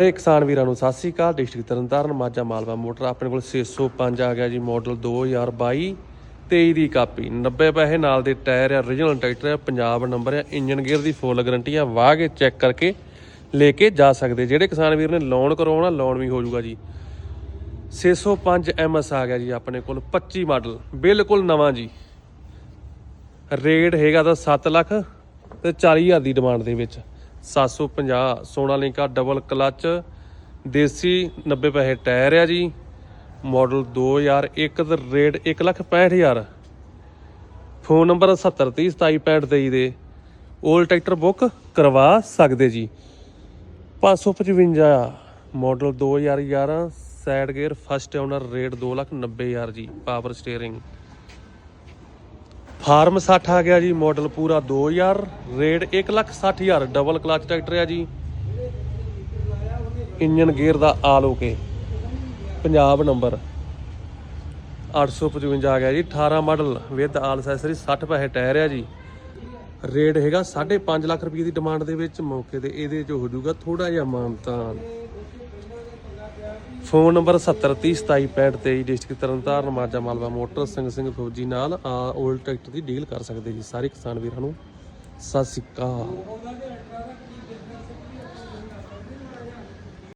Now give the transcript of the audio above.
ਇਹ ਕਿਸਾਨ ਵੀਰਾਂ ਨੂੰ ਸਤਿ ਸ੍ਰੀ ਅਕਾਲ। ਡਿਸਟ੍ਰਿਕਟ ਤਰਨਤਾਰਨ, ਮਾਝਾ ਮਾਲਵਾ ਮੋਟਰ ਆਪਣੇ ਕੋਲ 605 ਆ ਗਿਆ ਜੀ ਮਾਡਲ 2022 23 ਦੀ ਕਾਪੀ। 90 ਪੈਸੇ ਨਾਲ ਦੇ ਟਾਇਰ ਆ origignal ਟਰੈਕਟਰ ਆ, ਪੰਜਾਬ ਨੰਬਰ ਆ, ਇੰਜਨ ਗੇਅਰ ਦੀ ਫੁੱਲ ਗਾਰੰਟੀ ਆ, ਵਾਹ ਕੇ ਚੈੱਕ ਕਰਕੇ ਲੈ ਕੇ ਜਾ ਸਕਦੇ। ਜਿਹੜੇ ਕਿਸਾਨ ਵੀਰ ਨੇ ਲੋਨ ਕਰਵਾਉਣਾ ਲੋਨ ਵੀ ਹੋ ਜਾਊਗਾ ਜੀ। 605 ਐਮਐਸ ਆ ਗਿਆ ਜੀ ਆਪਣੇ ਕੋਲ 25 ਮਾਡਲ ਬਿਲਕੁਲ ਨਵਾਂ ਜੀ। ਰੇਟ ਹੈਗਾ ਤਾਂ 7 ਲੱਖ ਤੇ 40000 ਦੀ ਡਿਮਾਂਡ ਦੇ ਵਿੱਚ। 750 ਸੋਨਾਲੀਕਾ ਡਬਲ ਕਲਚ, ਦੇਸੀ 90 ਪੈਸੇ ਟਾਇਰ ਆ ਜੀ। ਮਾਡਲ 2001 ਦਾ ਰੇਟ 165000 ਫੋਨ ਨੰਬਰ 7030276523 ਦੇ। 올 ਟਰੈਕਟਰ ਬੁੱਕ ਕਰਵਾ ਸਕਦੇ ਜੀ। 555 model 2011 side gear first owner rate 290000 ਜੀ, ਪਾਵਰ ਸਟੀਅਰਿੰਗ। ਫਾਰਮ 60 ਆ ਗਿਆ ਜੀ ਮਾਡਲ ਪੂਰਾ 2000 ਰੇਟ 160000 ਡਬਲ ਕਲਚ ਟਰੈਕਟਰ ਆ ਜੀ। ਇੰਜਨ ਗੇਅਰ ਦਾ ਆਲ ਓਕੇ। ਪੰਜਾਬ ਨੰਬਰ 855 ਆ ਗਿਆ ਜੀ 18 ਮਾਡਲ ਵਿਦ ਆਲ ਅਸੈਸਰੀ 60 ਪੈਸੇ ਟਾਇਰ ਆ ਜੀ। ਰੇਟ ਹੈਗਾ 5.5 ਲੱਖ ਰੁਪਏ ਦੀ ਡਿਮਾਂਡ ਦੇ ਵਿੱਚ, ਮੌਕੇ ਤੇ ਇਹਦੇ ਚ ਹੋ ਜਾਊਗਾ ਥੋੜਾ ਜਿਹਾ ਮਾਨਤਾਨ। Phone number 7030276523 district Tarn Taran, Majha Malwa motor, Singh Singh ਫੌਜੀ ਨਾਲ, ਆ 올ਡ ਟਰੈਕਟਰ ਦੀ ਡੀਲ ਕਰ ਸਕਦੇ ਜੀ ਸਾਰੇ ਕਿਸਾਨ ਵੀਰਾਂ ਨੂੰ। ਸਤਿ ਸ੍ਰੀ ਅਕਾਲ।